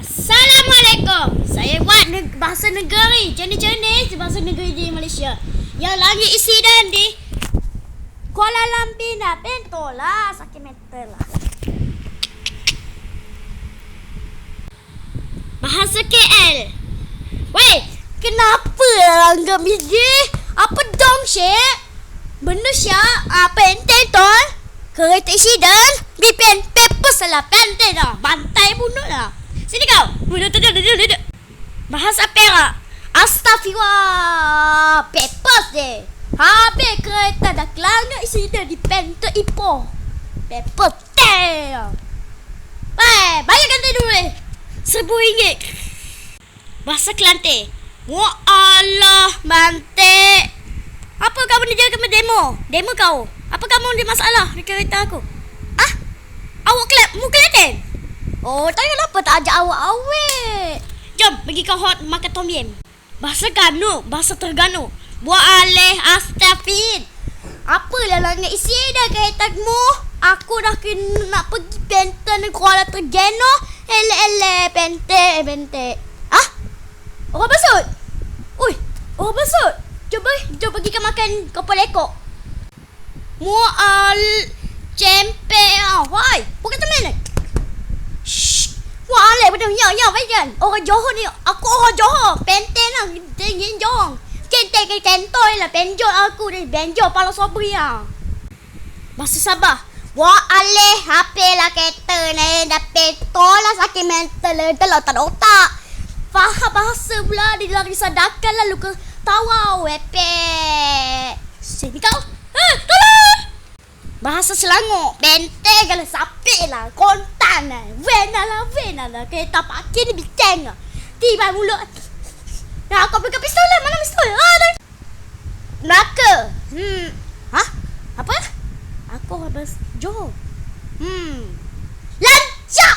Assalamualaikum. Saya buat neg- bahasa negeri. Jenis-jenis bahasa negeri di Malaysia. Yang lagi isi dan di Kuala Lumpur dah bentol lah. Sakit metal lah. Bahasa KL. Weh, kenapa anggap biji? Apa dong, Syek? Benda syak, ah, pentel tol. Kereta isi dan bipen paper salah pentel dah. Bantai bunuh lah. Sini kau. Bahasa perak. Astaghfirullah. Papers deh. Habis kereta dah kelangak isi dah di pentel ipoh. Paper tell. Eh, bayar ganti dulu eh. Seribu ringgit. Bahasa Kelantan. Wa Allah mantik. Apa kamu ni jaga demo? Demo kau. Apa kamu ada masalah di kereta aku? Ah? Awak kelab mu Kelantan? Oh, tak kenapa tak ajak awak awet. Jom, pergi kau hot makan tom yum. Bahasa Ganu, bahasa Terengganu. Buat alih astafid. Apa lah langit isi dah keretamu? Aku dah kena nak pergi pentas Kuala Terengganu. Ele-ele, pentek, pentek. Ah? Orang basut? Ui, orang basut. Cuba, jom pergi ke makan kepala ekor. Mual Betul. Ya, ya, baik kan. Orang Johor ni, aku orang Johor. Penten lah, tinggi Johor. Kenteng ke kentoi lah. Benjol aku ni. Benjol pala sobri lah. Bahasa Sabah. Wah, aleh HP lah kereta ni. Dah petol lah sakit mental lah. Dah lah tak ada otak. Faham bahasa pula. Dia lari sadakan lah. Luka tawa. Wepek. Sini kau. Eh, tolong. Bahasa Selangor Benteng kalau sapik lah Kontan lah Vena lah Vena lah. Kereta parking ni biteng lah. Tiba mulut. Nah kau pegang pistol lah? Mana pistol? Ah dah Melaka. Hmm. Hah? Apa? Aku habis Johor Hmm. Lancak